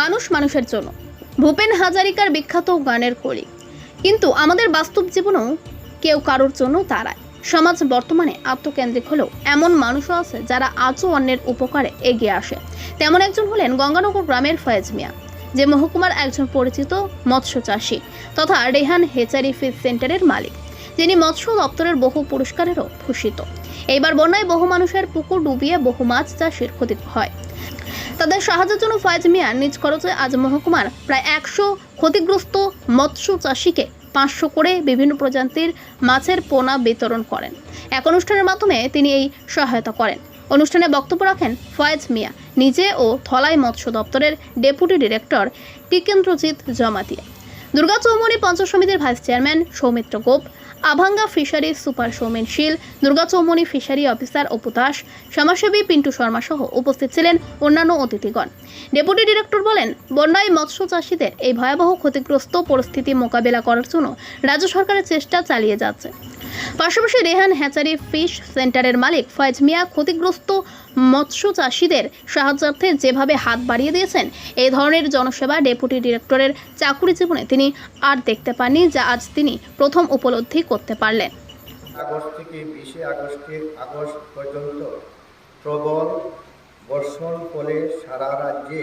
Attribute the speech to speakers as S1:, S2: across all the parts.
S1: মানুষ মানুষের জন্য। ভূপেন হাজারিকার বিখ্যাত গানের কলি। কিন্তু আমাদের বাস্তব জীবনেও কেউ কারোর জন্য দাঁড়ায় সমাজ বর্তমানে আত্মকেন্দ্রিক হলেও এমন মানুষও আছে যারা আজও অন্যের উপকারে এগিয়ে আসে। তেমন একজন হলেন গঙ্গানগর গ্রামের ফয়েজ মিয়া, যে মহকুমার একজন পরিচিত মৎস্য চাষী তথা রেহান হেচারি ফিশ সেন্টারের মালিক। যিনি মৎস্য দপ্তরের বহু পুরস্কারেরও ভূষিত। এইবার বন্যায় বহু মানুষের পুকুর ডুবিয়ে বহু মাছ চাষের ক্ষতি হয়। তাদের সাহায্যের জন্য ফয়েজ মিয়া নিজ খরচে আজ মহকুমার প্রায় একশো ক্ষতিগ্রস্ত মৎস্য চাষিকে পাঁচশো করে বিভিন্ন প্রজাতির মাছের পোনা বিতরণ করেন। এক অনুষ্ঠানের মাধ্যমে তিনি এই সহায়তা করেন। অনুষ্ঠানে বক্তব্য রাখেন ফয়েজ মিয়া নিজে ও থলাই মৎস্য দপ্তরের ডেপুটি ডিরেক্টর টিকেন্দ্রজিৎ জমাতিয়া। দুর্গা চৌমনি পঞ্চায়েত সমিতির vice chairman Soumitra Gop Abhanga fishery, super Soumen Shil, Durga Chaumani fishery officer Apu Das সমাজসেবী পিন্টু শর্মা সহ উপস্থিত ছিলেন অন্যান্য অতিথিগণ। ডেপুটি ডিরেক্টর বলেন, বন্যায় মৎস্য চাষীদের এই ভয়াবহ ক্ষতিগ্রস্ত পরিস্থিতি মোকাবেলা করার জন্য রাজ্য সরকারের চেষ্টা চালিয়ে যাচ্ছে। পাশাপাশি রেহান হ্যাচারি ফিশ সেন্টারের মালিক ফয়েজ মিয়া ক্ষতিগ্রস্ত মৎস্য চাষীদের সাহায্যার্থে যেভাবে হাত বাড়িয়ে দিয়েছেন এই ধরনের জনসেবা ডেপুটি ডিরেক্টরের চাকুরি জীবনে তিনি আর দেখতে পাননি যা আজ তিনি প্রথম উপলব্ধি করতে পারলেন।
S2: আগস্ট থেকে বিশে আগস্টের আগস্ট পর্যন্ত প্রবল বর্ষণ ফলে সারা রাজ্যে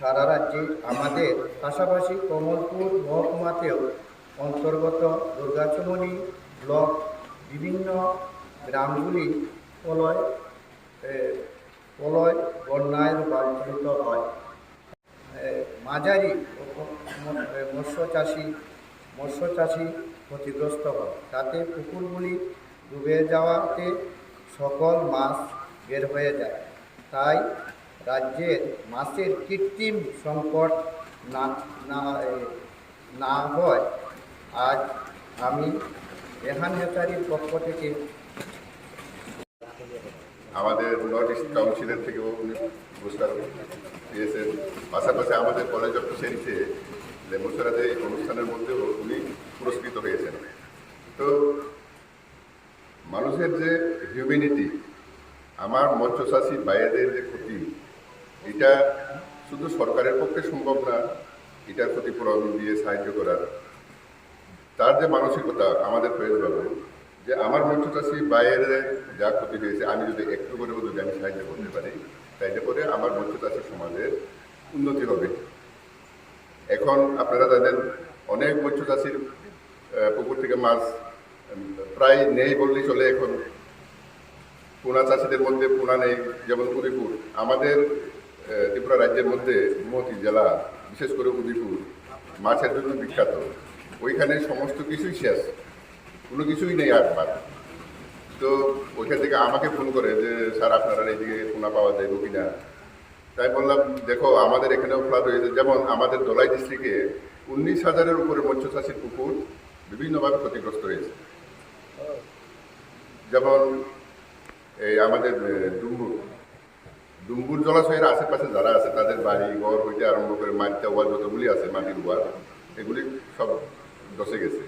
S2: সারা রাজ্যে আমাদের পাশাপাশি কমলপুর মহকুমাতেও অন্তর্গত দুর্গাচমনি ব্লক বিভিন্ন গ্রামগুলি প্রলয় প্রলয় বন্যায় রূপান্তরিত হয়। মাঝারি মৎস্য চাষি মৎস্য চাষি ক্ষতিগ্রস্ত হয়। তাতে পুকুরগুলি ডুবে যাওয়াতে সকল মাছ বের হয়ে যায়। তাই রাজ্যের মাছের কৃত্রিম সংকট না না হয়। আজ আমি রেহান হেচারির পক্ষ থেকে
S3: আমাদের নর্থ ইস্ট কাউন্সিলের থেকেও উনি পুরস্কার পেয়েছেন। পাশাপাশি আমাদের কলেজ অফ ফিশারিসে লেমুসরাতে এই অনুষ্ঠানের মধ্যেও উনি পুরস্কৃত হয়েছেন। তো মানুষের যে হিউম্যানিটি আমার মৎস্যচাষী বাইরের যে ক্ষতি, এটা শুধু সরকারের পক্ষে সম্ভব না, এটার ক্ষতিপূরণ দিয়ে সাহায্য করার তার যে মানসিকতা, আমাদের প্রয়োজন হবে যে আমার মৎস্য চাষি বাইরে যা ক্ষতি হয়েছে, আমি যদি একটু করে যদি আমি সাহায্য করতে পারি, তাইলে করে আমার মৎস্য চাষি সমাজের উন্নতি হবে। এখন আপনারা জানেন, অনেক মৎস্য চাষির পুকুর থেকে মাছ প্রায় নেই বললেই চলে এখন। পোনা চাষিদের মধ্যে পোনা নেই, যেমন উদয়পুর আমাদের ত্রিপুরা রাজ্যের মধ্যে মতি জেলা, বিশেষ করে উদয়পুর মাছের জন্য বিখ্যাত। ওইখানে সমস্ত কিছুই শেষ। কোনো কিছুই নেই আর মাছ তো ওইখান থেকে আমাকে ফোন করে যে, স্যার, আপনারা এইদিকে পোনা পাওয়া যায় কিনা? তাই বললাম, দেখো, আমাদের এখানেও ফ্লাড হয়েছে। যেমন আমাদের দোলাই ডিস্ট্রিক্টে উনিশ হাজারের উপরে মৎস্য চাষির পুকুর বিভিন্নভাবে ক্ষতিগ্রস্ত হয়েছে। যেমন এই আমাদের ডুম্বুর। ডুম্বুর জলাশয়ের আশেপাশে যারা আছে, তাদের বাড়ি, ঘর হইতে আরম্ভ করে মাটিতে ওয়াল যতগুলি আছে, মাটির ওয়াল এগুলি সব দশে গেছে।